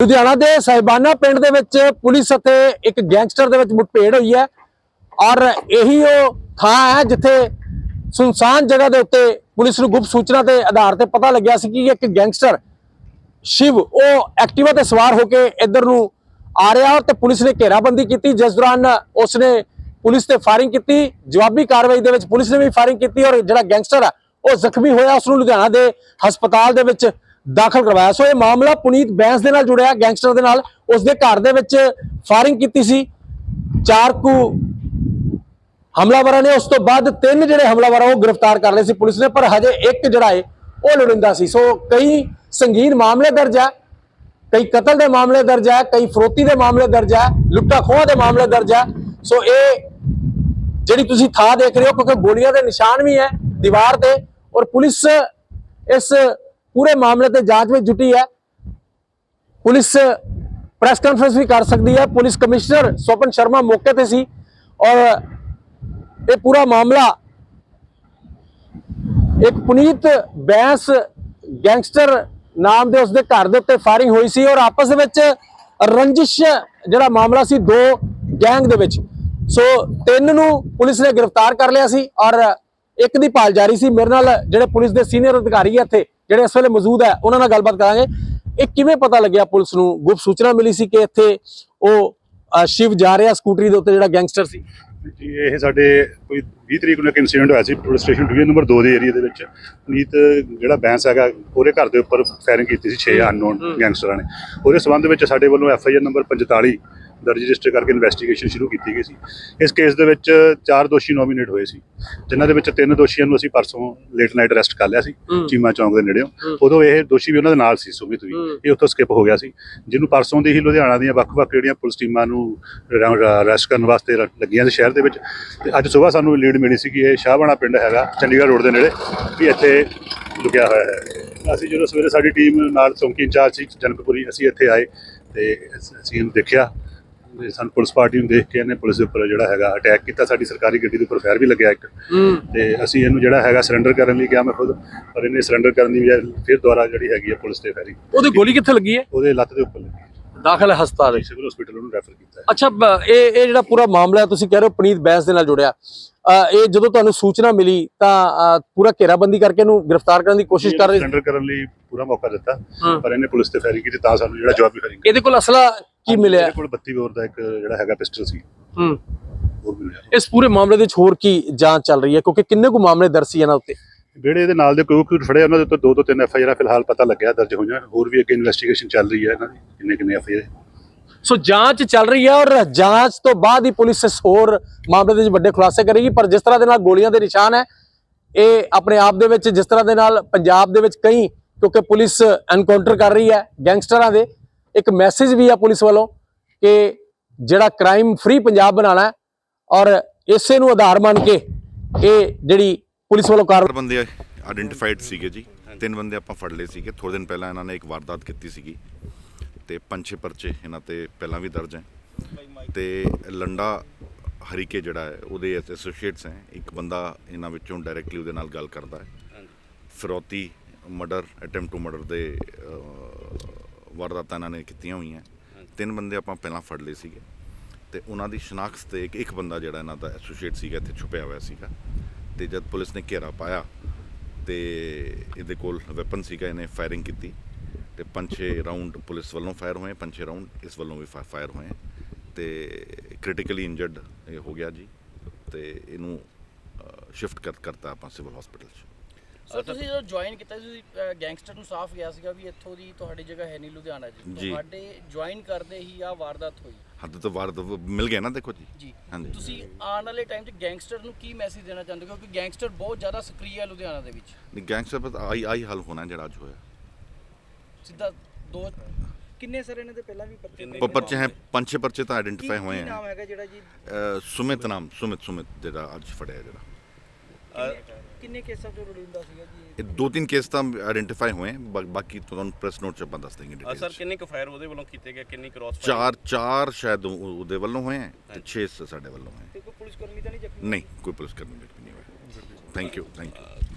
ਲੁਧਿਆਣਾ ਦੇ ਸਾਹਿਬਾਨਾ ਪਿੰਡ ਦੇ ਵਿੱਚ ਪੁਲਿਸ ਅਤੇ ਇੱਕ ਗੈਂਗਸਟਰ ਦੇ ਵਿੱਚ ਮੁੱਠਭੇੜ ਹੋਈ ਹੈ ਔਰ ਇਹੀ ਉਹ ਥਾਂ ਹੈ ਜਿੱਥੇ ਸੁਨਸਾਨ ਜਗ੍ਹਾ ਦੇ ਉੱਤੇ ਪੁਲਿਸ ਨੂੰ ਗੁਪਤ ਸੂਚਨਾ ਦੇ ਆਧਾਰ ਤੇ ਪਤਾ ਲੱਗਿਆ ਸੀ ਕਿ ਇੱਕ ਗੈਂਗਸਟਰ ਸ਼ਿਵ ਉਹ ਐਕਟਿਵਾ ਤੇ ਸਵਾਰ ਹੋ ਕੇ ਇੱਧਰ ਨੂੰ ਆ ਰਿਹਾ ਤੇ ਪੁਲਿਸ ਨੇ ਘੇਰਾਬੰਦੀ ਕੀਤੀ, ਜਿਸ ਦੌਰਾਨ ਉਸਨੇ ਪੁਲਿਸ ਤੇ ਫਾਇਰਿੰਗ ਕੀਤੀ, ਜਵਾਬੀ ਕਾਰਵਾਈ ਦੇ ਵਿੱਚ ਪੁਲਿਸ ਨੇ ਵੀ ਫਾਇਰਿੰਗ ਕੀਤੀ ਔਰ ਜਿਹੜਾ ਗੈਂਗਸਟਰ ਹੈ ਉਹ ਜ਼ਖਮੀ ਹੋਇਆ। ਉਸ ਨੂੰ ਲੁਧਿਆਣਾ ਦੇ ਹਸਪਤਾਲ ਦੇ ਵਿੱਚ ਦਾਖਲ ਕਰਵਾਇਆ। ਸੋ ਇਹ ਮਾਮਲਾ ਪੁਨੀਤ ਬੈਂਸ ਦੇ ਨਾਲ ਜੁੜਿਆ, ਗੈਂਗਸਟਰ ਦੇ ਨਾਲ। ਉਸ ਦੇ ਘਰ ਦੇ ਵਿੱਚ ਫਾਇਰਿੰਗ ਕੀਤੀ ਸੀ। ਚਾਰ ਕੁ ਹਮਲਾਵਰਾਂ ਨੇ ਉਸ ਤੋਂ ਬਾਅਦ ਤਿੰਨ ਜਿਹੜੇ ਹਮਲਾਵਰ ਉਹ ਗ੍ਰਿਫਤਾਰ ਕਰ ਲਏ ਸੀ ਪੁਲਿਸ ਨੇ, ਪਰ ਹਜੇ ਇੱਕ ਜਿਹੜਾ ਹੈ ਉਹ ਲੋੜਿੰਦਾ ਸੀ। ਸੋ ਕਈ ਸੰਗੀਨ ਮਾਮਲੇ ਦਰਜ ਹੈ ਕਈ ਕਤਲ ਦੇ ਮਾਮਲੇ ਦਰਜ ਹੈ ਕਈ ਫਰੋਤੀ ਦੇ ਮਾਮਲੇ ਦਰਜ ਹੈ ਲੁੱਟਾ ਖੋਹ ਦੇ ਮਾਮਲੇ ਦਰਜ ਹੈ ਸੋ ਇਹ ਜਿਹੜੀ ਤੁਸੀਂ ਥਾਂ ਦੇਖ ਰਹੇ ਹੋ, ਕਿਉਂਕਿ ਗੋਲੀਆਂ ਦੇ ਨਿਸ਼ਾਨ ਵੀ ਹੈ ਦੀਵਾਰ ਤੇ, ਔਰ ਪੁਲਿਸ ਇਸ ਪੂਰੇ ਮਾਮਲੇ ਤੇ ਜਾਂਚ ਵਿੱਚ ਜੁਟੀ ਹੈ। ਪੁਲਿਸ ਪ੍ਰੈਸ ਕਾਨਫਰੰਸ ਵੀ ਕਰ ਸਕਦੀ ਹੈ। ਪੁਲਿਸ ਕਮਿਸ਼ਨਰ ਸੋਪਨ ਸ਼ਰਮਾ ਮੌਕੇ ਤੇ ਸੀ ਔਰ ਇਹ ਪੂਰਾ ਮਾਮਲਾ ਇੱਕ ਪੁਨੀਤ ਬੈਂਸ ਗੈਂਗਸਟਰ ਨਾਮ ਦੇ ਉਸਦੇ ਘਰ ਦੇ ਉੱਤੇ ਫਾਇਰਿੰਗ ਹੋਈ ਸੀ ਔਰ ਆਪਸ ਦੇ ਵਿੱਚ ਰੰਜਿਸ਼ ਜਿਹੜਾ ਮਾਮਲਾ ਸੀ ਦੋ ਗੈਂਗ ਦੇ ਵਿੱਚ। ਸੋ ਤਿੰਨ ਨੂੰ ਪੁਲਿਸ ਨੇ ਗ੍ਰਿਫਤਾਰ ਕਰ ਲਿਆ ਸੀ ਔਰ ਇੱਕ ਦੀ ਭਾਲ ਜਾਰੀ ਸੀ। ਮੇਰੇ ਨਾਲ ਜਿਹੜੇ ਪੁਲਿਸ ਦੇ ਸੀਨੀਅਰ ਅਧਿਕਾਰੀ ਆ ਇੱਥੇ ਜਿਹੜੇ ਇਸ ਵੇਲੇ ਮੌਜੂਦ ਹੈ ਉਹਨਾਂ ਨਾਲ ਗੱਲਬਾਤ ਕਰਾਂਗੇ। ਇਹ ਕਿਵੇਂ ਪਤਾ ਲੱਗਿਆ ਪੁਲਿਸ ਨੂੰ? ਗੁਪਤ ਸੂਚਨਾ ਮਿਲੀ ਸੀ ਕਿ ਇੱਥੇ ਉਹ ਸ਼ਿਵ ਜਾ ਰਿਹਾ ਸਕੂਟਰੀ ਦੇ ਉੱਤੇ ਜਿਹੜਾ ਗੈਂਗਸਟਰ ਸੀ। ਜੀ ਇਹ ਸਾਡੇ ਕੋਈ 20 ਤਰੀਕ ਨੂੰ ਇੱਕ ਇਨਸੀਡੈਂਟ ਹੋਇਆ ਸੀ ਪੁਲਿਸ ਸਟੇਸ਼ਨ ਡਿਵੀਜ਼ਨ ਨੰਬਰ 2 ਦੇ ਏਰੀਆ ਦੇ ਵਿੱਚ। ਨੀਤ ਜਿਹੜਾ ਬੈਂਸ ਹੈਗਾ ਉਹਦੇ ਘਰ ਦੇ ਉੱਪਰ ਫਾਇਰਿੰਗ ਕੀਤੀ ਸੀ 6 ਅਨਨੋਨ ਗੈਂਗਸਟਰਾਂ ਨੇ। ਉਹਦੇ ਸਬੰਧ ਵਿੱਚ ਸਾਡੇ ਵੱਲੋਂ ਐਫ ਆਈ ਆਰ ਨੰਬਰ 45 ਦਰਜ ਰਜਿਸਟਰ ਕਰਕੇ ਇਨਵੈਸਟੀਗੇਸ਼ਨ ਸ਼ੁਰੂ ਕੀਤੀ ਗਈ ਸੀ। ਇਸ ਕੇਸ ਦੇ ਵਿੱਚ ਚਾਰ ਦੋਸ਼ੀ ਨੋਮੀਨੇਟ ਹੋਏ ਸੀ। ਜਿਨ੍ਹਾਂ ਦੇ ਵਿੱਚ ਤਿੰਨ ਦੋਸ਼ੀਆਂ ਨੂੰ ਅਸੀਂ ਪਰਸੋਂ ਲੇਟ ਨਾਈਟ ਅਰੈਸਟ ਕਰ ਲਿਆ ਸੀ। ਚੀਮਾ ਚੌਂਕ ਦੇ ਨੇੜਿਓਂ। ਉਦੋਂ ਇਹ ਦੋਸ਼ੀ ਵੀ ਉਹਨਾਂ ਦੇ ਨਾਲ ਸੀ ਸੁਮਿਤ ਵੀ। ਇਹ ਉੱਥੋਂ ਸਕਿਪ ਹੋ ਗਿਆ ਸੀ। ਜਿਹਨੂੰ ਪਰਸੋਂ ਦੀ ਹੀ ਲੁਧਿਆਣਾ ਦੀਆਂ ਵੱਖ-ਵੱਖ ਜਿਹੜੀਆਂ ਪੁਲਿਸ ਟੀਮਾਂ ਨੂੰ ਅਰੈਸਟ ਕਰਨ ਵਾਸਤੇ ਲੱਗੀਆਂ ਸੀ ਸ਼ਹਿਰ ਦੇ ਵਿੱਚ। ਤੇ ਅੱਜ ਸਵੇਰ ਸਾਨੂੰ ਲੀਡ ਮਿਲੀ ਸੀ ਕਿ ਇਹ ਸ਼ਾਹਬਾਣਾ ਪਿੰਡ ਹੈਗਾ ਚੰਡੀਗੜ੍ਹ ਰੋਡ ਦੇ ਨੇੜੇ ਵੀ ਇੱਥੇ ਲੁਕਿਆ ਹੋਇਆ ਹੈ। ਅਸੀਂ ਜਦੋਂ ਸਵੇਰੇ ਸਾਡੀ ਟੀਮ ਨਾਲ ਚੌਂਕੀ ਇੰਚਾਰਜ ਸੀ ਜਨਕਪੁਰੀ ਅਸੀਂ ਇੱਥੇ ਆਏ ਤੇ ਅਸੀਂ ਇਹਨੂੰ ਦੇਖਿਆ। ਤੇ ਸਾਨੂੰ ਪੁਲਿਸ ਪਾਰਟੀ ਨੂੰ ਦੇਖ ਕੇ ਇਹਨੇ ਪੁਲਿਸ ਦੇ ਉੱਪਰ ਜਿਹੜਾ ਹੈਗਾ ਅਟੈਕ ਕੀਤਾ। ਸਾਡੀ ਸਰਕਾਰੀ ਗੱਡੀ ਦੇ ਉੱਪਰ ਫਾਇਰ ਵੀ ਲੱਗਿਆ ਇੱਕ। ਤੇ ਅਸੀਂ ਇਹਨੂੰ ਜਿਹੜਾ ਹੈਗਾ ਸਰੈਂਡਰ ਕਰਨ ਲਈ ਕਿਹਾ ਮੈਂ ਖੁਦ ਪਰ ਇਹਨੇ ਸਰੈਂਡਰ ਕਰਨ ਦੀ ਬਜਾਏ ਫਿਰ ਦੁਬਾਰਾ ਜਿਹੜੀ ਹੈਗੀ ਹੈ ਪੁਲਿਸ ਤੇ ਫੈਰੀ ਉਹਦੀ ਗੋਲੀ ਕਿੱਥੇ ਲੱਗੀ ਹੈ? ਉਹਦੇ ਲੱਤ ਦੇ ਉੱਪਰ ਲੱਗੀ। ਦਾਖਲ ਹਸਪਤਾਲ। ਸਿਵਲ ਹਸਪੀਟਲ ਉਹਨੂੰ ਰੈਫਰ ਕੀਤਾ। ਹੈ ਅੱਛਾ ਇਹ ਇਹ ਜਿਹੜਾ ਪੂਰਾ ਮਾਮਲਾ ਹੈ ਤੁਸੀਂ ਕਹਿ ਰਹੇ ਹੋ ਪਨੀਤ ਬੈਂਸ ਦੇ ਨਾਲ ਜੁੜਿਆ। ਇਹ ਜਦੋਂ ਤੁਹਾਨੂੰ ਸੂਚਨਾ ਮਿਲੀ ਤਾਂ ਪੂਰਾ ਘੇਰਾਬੰਦੀ ਕਰਕੇ ਇਹਨੂੰ ਗ੍ਰਿਫਤਾਰ ਕਰਨ ਦੀ ਕੋਸ਼ਿਸ਼ ਕਰ ਰਹੇ ਸੀ ਸਰੈਂਡਰ ਕਰਨ ਲਈ ਪੂਰਾ ਮੌਕਾ ਦਿੱਤਾ। ਪਰ ਇਹਨੇ ਪੁਲਿਸ ਤੇ ਫੈਰੀ ਕੀਤੀ ਤਾਂ ਸਾਨੂੰ ਜਿਹੜਾ ਜਵਾਬੀ ਫੈਰਿੰਗ ਇਹਦੇ ਕੋਲ ਅਸਲਾ ਕੀ ਮਿਲਿਆ? ਇਹਦੇ ਕੋਲ 32 ਬੋਰ ਦਾ ਇੱਕ ਜਿਹੜਾ ਹੈਗਾ ਪਿਸਟਲ ਸੀ। ਹੂੰ। ਉਹ ਵੀ ਮਿਲਿਆ। ਇਸ ਪੂਰੇ ਮਾਮਲੇ ਦੇ ਵਿੱਚ ਹੋਰ ਕੀ ਜਾਂਚ ਚੱਲ ਰਹੀ ਹੈ? ਕਿਉਂਕਿ ਕਿੰਨੇ ਕੁ ਮਾਮਲੇ ਦਰਜ ਸੀ ਇਹਨਾਂ ਉੱਤੇ? ਜਿਹੜੇ ਇਹਦੇ ਨਾਲ ਦੇ ਕੋਈ ਕੋਈ ਫੜੇ ਉਹਨਾਂ ਦੇ ਉੱਤੇ ਦੋ ਤੋਂ ਤਿੰਨ ਐਫ ਆਈ ਆਰ ਫਿਲਹਾਲ ਪਤਾ ਲੱਗਿਆ ਦਰਜ ਹੋਈਆਂ। ਹੋਰ ਵੀ ਅੱਗੇ ਇਨਵੈਸਟੀਗੇਸ਼ਨ ਚੱਲ ਰਹੀ ਹੈ ਇਹਨਾਂ ਦੀ ਕਿੰਨੇ ਕਿੰਨੇ ਐਫ ਆਈ ਆਰ। ਸੋ ਜਾਂਚ ਚੱਲ ਰਹੀ ਹੈ ਔਰ ਜਾਂਚ ਤੋਂ ਬਾਅਦ ਹੀ ਪੁਲਿਸ ਇਸ ਹੋਰ ਮਾਮਲੇ ਦੇ ਵਿੱਚ ਵੱਡੇ ਖੁਲਾਸੇ ਕਰੇਗੀ। ਪਰ ਜਿਸ ਤਰ੍ਹਾਂ ਦੇ ਨਾਲ ਗੋਲੀਆਂ ਦੇ ਨਿਸ਼ਾਨ ਹੈ ਇਹ ਆਪਣੇ ਆਪ ਦੇ ਵਿੱਚ ਜਿਸ ਤਰ੍ਹਾਂ ਦੇ ਨਾਲ ਪੰਜਾਬ ਦੇ ਵਿੱਚ ਕਈ ਕਿਉਂਕਿ ਪੁਲਿਸ ਐਨਕਾਊਂਟਰ ਕਰ ਰਹੀ ਹੈ ਗੈਂਗਸਟਰਾਂ ਦੇ ਇੱਕ ਮੈਸੇਜ ਵੀ ਆ ਪੁਲਿਸ ਵੱਲੋਂ ਕਿ ਜਿਹੜਾ ਕ੍ਰਾਈਮ ਫ੍ਰੀ ਪੰਜਾਬ ਬਣਾਉਣਾ ਹੈ ਔਰ ਇਸੇ ਨੂੰ ਆਧਾਰ ਮੰਨ ਕੇ ਇਹ ਜਿਹੜੀ ਪੁਲਿਸ ਵੱਲੋਂ ਚਾਰ ਬੰਦੇ ਆਇਡੈਂਟੀਫਾਈਡ ਸੀਗੇ ਜੀ। ਤਿੰਨ ਬੰਦੇ ਆਪਾਂ ਫੜ ਲਏ ਸੀਗੇ। ਥੋੜੇ ਦਿਨ ਪਹਿਲਾਂ ਇਹਨਾਂ ਨੇ ਇੱਕ ਵਾਰਦਾਤ ਕੀਤੀ ਸੀਗੀ ਤੇ ਪੰਜ ਛੇ ਪਰਚੇ ਇਹਨਾਂ ਤੇ ਪਹਿਲਾਂ ਵੀ ਦਰਜ ਹੈ। ਤੇ ਲੰਡਾ ਹਰੀਕੇ ਜਿਹੜਾ ਹੈ ਉਹਦੇ ਐਸੋਸੀਏਟਸ ਹੈ। ਇੱਕ ਬੰਦਾ ਇਹਨਾਂ ਵਿੱਚੋਂ ਡਾਇਰੈਕਟਲੀ ਉਹਦੇ ਨਾਲ ਗੱਲ ਕਰਦਾ ਹੈ। ਫਿਰੌਤੀ ਮਰਡਰ ਅਟੈਂਪਟ ਟੂ ਮਰਡਰ ਦੇ ਵਾਰਦਾਤਾਂ ਇਹਨਾਂ ਨੇ ਕੀਤੀਆਂ ਹੋਈਆਂ। ਤਿੰਨ ਬੰਦੇ ਆਪਾਂ ਪਹਿਲਾਂ ਫੜ ਲਏ ਸੀਗੇ। ਤੇ ਉਹਨਾਂ ਦੀ ਸ਼ਨਾਖਤ ਤੇ ਇੱਕ ਇੱਕ ਬੰਦਾ ਜਿਹੜਾ ਇਹਨਾਂ ਦਾ ਐਸੋਸੀਏਟ ਸੀਗਾ, ਇੱਥੇ ਛੁਪਿਆ ਹੋਇਆ ਸੀਗਾ। ਤੇ ਜਦ ਪੁਲਿਸ ਨੇ ਘੇਰਾ ਪਾਇਆ, ਤੇ ਇਹਦੇ ਕੋਲ ਵੈਪਨ ਸੀਗਾ, ਇਹਨੇ ਫਾਇਰਿੰਗ ਕੀਤੀ। ਤੇ ਪੰਜ ਛੇ ਰਾਉਂਡ ਪੁਲਿਸ ਵੱਲੋਂ ਫਾਇਰ ਹੋਏ ਪੰਜ ਛੇ ਰਾਉਂਡ ਇਸ ਵੱਲੋਂ ਵੀ ਫਾਇਰ ਹੋਏ। ਤੇ ਕ੍ਰਿਟੀਕਲੀ ਇੰਜਰਡ ਇਹ ਹੋ ਗਿਆ ਜੀ। ਤੇ ਇਹਨੂੰ ਸ਼ਿਫਟ ਕਰ ਕਰਤਾ ਆਪਾਂ ਸਿਵਲ ਹਸਪੀਟਲ 'ਚ। ਸਰ ਤੁਸੀਂ ਜਦੋਂ ਜੁਆਇਨ ਕੀਤਾ ਸੀ ਤੁਸੀਂ ਗੈਂਗਸਟਰ ਨੂੰ ਸਾਫ਼ ਗਿਆ ਸੀਗਾ ਵੀ ਇੱਥੋਂ ਦੀ ਤੁਹਾਡੀ ਜਗ੍ਹਾ ਹੈ ਨਹੀਂ ਲੁਧਿਆਣਾ ਜੀ। ਜੀ। ਤੁਹਾਡੇ ਜੁਆਇਨ ਕਰਦੇ ਹੀ ਆ ਵਾਰਦਾਤ ਹੋਈ। ਹੱਦ ਤੋਂ ਵਾਰ ਮਿਲ ਗਿਆ ਨਾ ਦੇਖੋ ਜੀ। ਜੀ। ਹਾਂਜੀ। ਤੁਸੀਂ ਆਉਣ ਵਾਲੇ ਟਾਈਮ 'ਚ ਗੈਂਗਸਟਰ ਨੂੰ ਕੀ ਮੈਸੇਜ ਦੇਣਾ ਚਾਹੁੰਦੇ ਹੋ? ਕਿਉਂਕਿ ਗੈਂਗਸਟਰ ਬਹੁਤ ਜ਼ਿਆਦਾ ਸਕਰੀਏ ਹੈ ਲੁਧਿਆਣਾ ਦੇ ਵਿੱਚ। ਨਹੀਂ ਗੈਂਗਸਟਰ ਪਰ ਆਈ ਆਈ ਹੱਲ ਹੋਣਾ ਜਿਹੜਾ ਅੱਜ ਹੋਇਆ। ਸਿੱਧਾ ਦੋ ਕਿੰਨੇ ਸਰ ਇਹਨਾਂ ਦੇ ਪਹਿਲਾਂ ਵੀ ਪਰਚੇ ਪਰ ਪਰਚੇ ਹੈ ਪੰਜ ਛੇ ਪਰਚੇ ਤਾਂ ਆਇਡੈਂਟੀਫਾਈ ਹੋਏ ਕੀ ਨਾਮ ਹੈ ਹੈਗਾ ਜਿਹੜਾ ਜੀ? ਸੁਮਿਤ ਨਾਮ ਸੁਮਿਤ ਸੁਮਿਤ ਜਿਹੜਾ ਅੱਜ ਫੜਿਆ ਜਿਹੜਾ। ਕਿੰਨੇ- ਕਿੰਨੇ ਕੇਸਾਂ ਤੋਂ ਲੋੜੀਂਦਾ ਸੀਗਾ ਜੀ ਇਹ? ਦੋ ਤਿੰਨ ਕੇਸ ਤਾਂ ਆਇਡੈਂਟੀਫਾਈ ਹੋਏ ਹੈ, ਬਾ- ਬਾਕੀ ਤੁਹਾਨੂੰ ਪ੍ਰੈਸ ਨੋਟ ਚ ਆਪਾਂ ਦੱਸ ਦੇंगे ਅ, ਡਿਟੇਲ ਸਰ ਕਿੰਨੇ ਕੁ ਫਾਇਰ ਉਹਦੇ ਵੱਲੋਂ ਕੀਤੇ ਗਏ ਕਿੰਨੀ ਕ੍ਰਾਸ ਚਾਰ ਚਾਰ ਸ਼ਾਇਦ ਉਹ- ਉਹਦੇ ਵੱਲੋਂ ਹੋਏ ਹੈ ਤੇ 6 ਸਾਡੇ ਵੱਲੋਂ ਹੋਏ ਤੇ ਕੋਈ ਪੁਲਿਸ ਕਰਮੀ ਤਾਂ ਨਹੀਂ ਜ਼ਖਮੀ? ਨਹੀਂ ਕੋਈ ਪੁਲਿਸ ਕਰਮੀ ਨਹੀਂ ਹੋਇਆ ਥੈਂਕ ਯੂ ਥੈਂਕ ਯੂ